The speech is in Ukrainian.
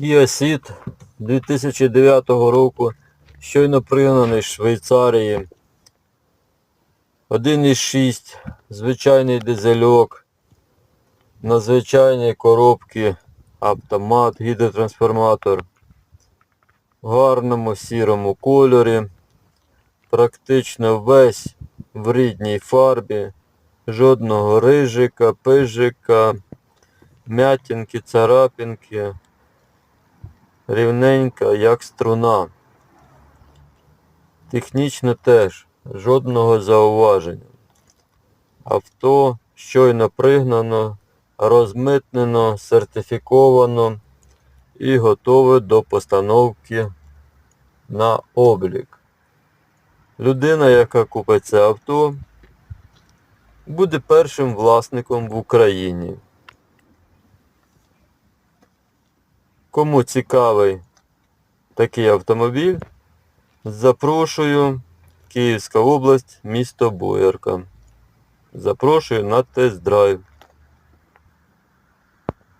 Kia Ceed 2009 року, щойно пригнаний з Швейцарії. 1,6, звичайний дизельок, на звичайній коробці автомат, гідротрансформатор, в гарному сірому кольорі, практично весь в рідній фарбі, жодного рижика, пижика, м'ятінки, царапінки, рівненька, як струна. Технічно теж жодного зауваження. Авто щойно пригнано, розмитнено, сертифіковано і готове до постановки на облік. Людина, яка купить це авто, буде першим власником в Україні. Кому цікавий такий автомобіль, запрошую Київська область, місто Боярка. Запрошую на тест-драйв.